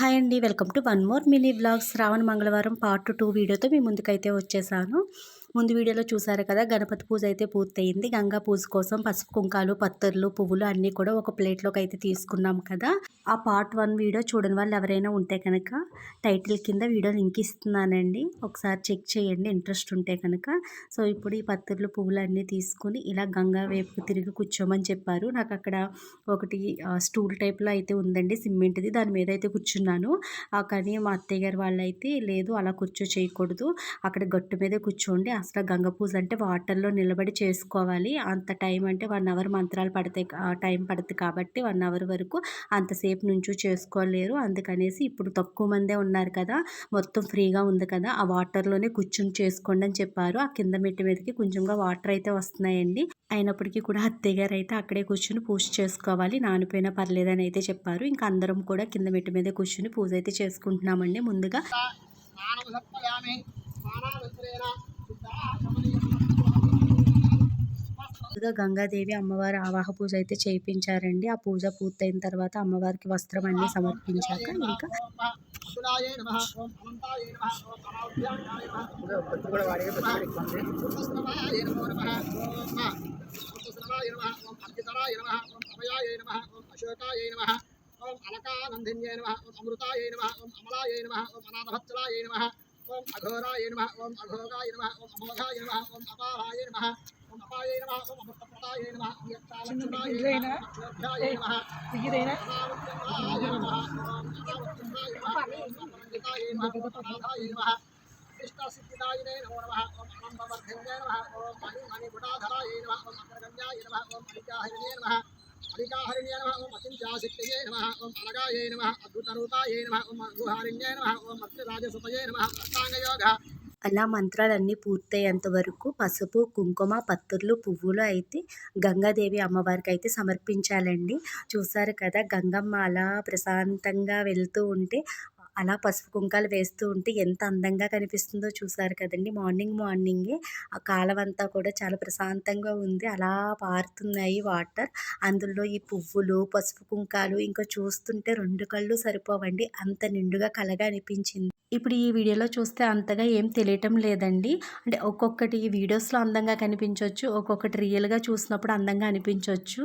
Hi అండి welcome to one more mini blogs. Shravana మంగళవారం part two వీడియోతో మీ ముందుకైతే వచ్చేసాను. ముందు వీడియోలో చూసారు కదా గణపతి పూజ అయితే పూర్తయింది. గంగా పూజ కోసం పసుపు కుంకాలు పత్తర్లు పువ్వులు అన్నీ కూడా ఒక ప్లేట్లోకి అయితే తీసుకున్నాం కదా. ఆ పార్ట్ వన్ వీడియో చూడని వాళ్ళు ఎవరైనా ఉంటే కనుక టైటిల్ కింద వీడియో లింక్ ఇస్తున్నానండి. ఒకసారి చెక్ చేయండి ఇంట్రెస్ట్ ఉంటే కనుక. సో ఇప్పుడు ఈ పత్తర్లు పువ్వులు అన్నీ తీసుకుని ఇలా గంగా వైపుకు తిరిగి కూర్చోమని చెప్పారు. నాకు అక్కడ ఒకటి స్టూల్ టైప్లో అయితే ఉందండి సిమెంట్ది. దాని మీద అయితే కూర్చున్నాను. ఆ, కానీ మా అత్తయ్య గారు వాళ్ళు అయితే లేదు అలా కూర్చో చేయకూడదు. అక్కడ గట్టు మీద కూర్చోండి. అసలు గంగ పూజ అంటే వాటర్లో నిలబడి చేసుకోవాలి. అంత టైం అంటే వన్ అవర్ మంత్రాలు పడతాయి టైం పడుతుంది కాబట్టి వన్ అవర్ వరకు అంతసేపు నుంచి చేసుకోలేరు. అందుకనేసి ఇప్పుడు తక్కువ మందే ఉన్నారు కదా మొత్తం ఫ్రీగా ఉంది కదా ఆ వాటర్లోనే కూర్చుని చేసుకోండి అని చెప్పారు. ఆ కింద మెట్టు మీదకి కొంచెంగా వాటర్ అయితే వస్తున్నాయండి. అయినప్పటికీ కూడా అత్తయ్య గారు అయితే అక్కడే కూర్చుని పూజ చేసుకోవాలి. నానిపోయినా పర్లేదని అయితే చెప్పారు. ఇంకా అందరం కూడా కింద మెట్టు మీద కూర్చుని పూజ అయితే చేసుకుంటున్నామండి ముందుగా. ముందుగా గంగాదేవి అమ్మవారి ఆవాహ పూజ అయితే చేయించారండి. ఆ పూజ పూర్తయిన తర్వాత అమ్మవారికి వస్త్రం అన్ని సమర్పించాక ఇంకా అమృతాయ నమ ఓం అమలాయ నమ ఓం ఓం అఘోరాయ నమః ఓం అఘోగాయ నమః ఓం అమోఘాయ నమః ఓం అపారాయ నమః ఓం అపాయ నమః ఓం అమృతప్రదాయ నమః ఓం యక్షాలక్ష్మాయ నమః అక్షోభ్యాయ నమః అనావృత్యాయ నమః ఓం అనావృత్యాయ నమః ఓం అపరంజితాయ నమః ఓం అనాథాయ నమః ఇష్టాసిద్ధిదాయినే నమో నమః ఓం అనంతవర్ధన్యే నమః ఓం మణి మణిగుణాధరాయ నమః ఓం అగ్రగణ్యాయ నమః ఓం అధికాహిన్యే నమః నమ నమః ఓం అచింత్యాశక్తియే నమః ఓం అనగాయే నమ అద్భుతరూపాయే నమ ఓం గుహారిణ్యే నమ ఓం మత్స్యరాజసుపయే నమ అష్టాంగయోగ అలా మంత్రాలన్నీ పూర్తయ్యేంత వరకు పసుపు కుంకుమ పత్తుర్లు పువ్వులు అయితే గంగాదేవి అమ్మవారికి అయితే సమర్పించాలండి. చూసారు కదా గంగమ్మ అలా ప్రశాంతంగా వెళ్తూ ఉంటే అలా పసుపు కుంకాలు వేస్తూ ఉంటే ఎంత అందంగా కనిపిస్తుందో చూసారు కదండి. మార్నింగ్ మార్నింగే ఆ కాలం అంతా కూడా చాలా ప్రశాంతంగా ఉంది. అలా పారుతున్నాయి వాటర్. అందులో ఈ పువ్వులు పసుపు కుంకాలు ఇంకా చూస్తుంటే రెండు కళ్ళు సరిపోవండి. అంత నిండుగా కలగా అనిపించింది. ఇప్పుడు ఈ వీడియోలో చూస్తే అంతగా ఏం తెలియటం లేదండి. అంటే ఒక్కొక్కటి ఈ వీడియోస్లో అందంగా కనిపించవచ్చు ఒక్కొక్కటి రియల్గా చూసినప్పుడు అందంగా అనిపించవచ్చు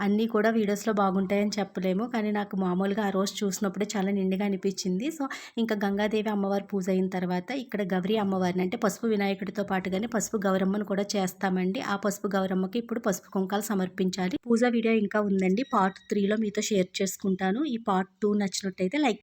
అన్నీ కూడా వీడియోస్లో బాగుంటాయని చెప్పలేము. కానీ నాకు మామూలుగా ఆ రోజు చూసినప్పుడే చాలా నిండుగా అనిపించింది. సో ఇంకా గంగాదేవి అమ్మవారి పూజ అయిన తర్వాత ఇక్కడ గౌరీ అమ్మవారిని అంటే పసుపు వినాయకుడితో పాటుగానే పసుపు గౌరమ్మను కూడా చేస్తామండి. ఆ పసుపు గౌరమ్మకి ఇప్పుడు పసుపు కుంకాలు సమర్పించాలి. పూజ వీడియో ఇంకా ఉందండి. పార్ట్ త్రీలో మీతో షేర్ చేసుకుంటాను. ఈ పార్ట్ టూ నచ్చినట్టయితే లైక్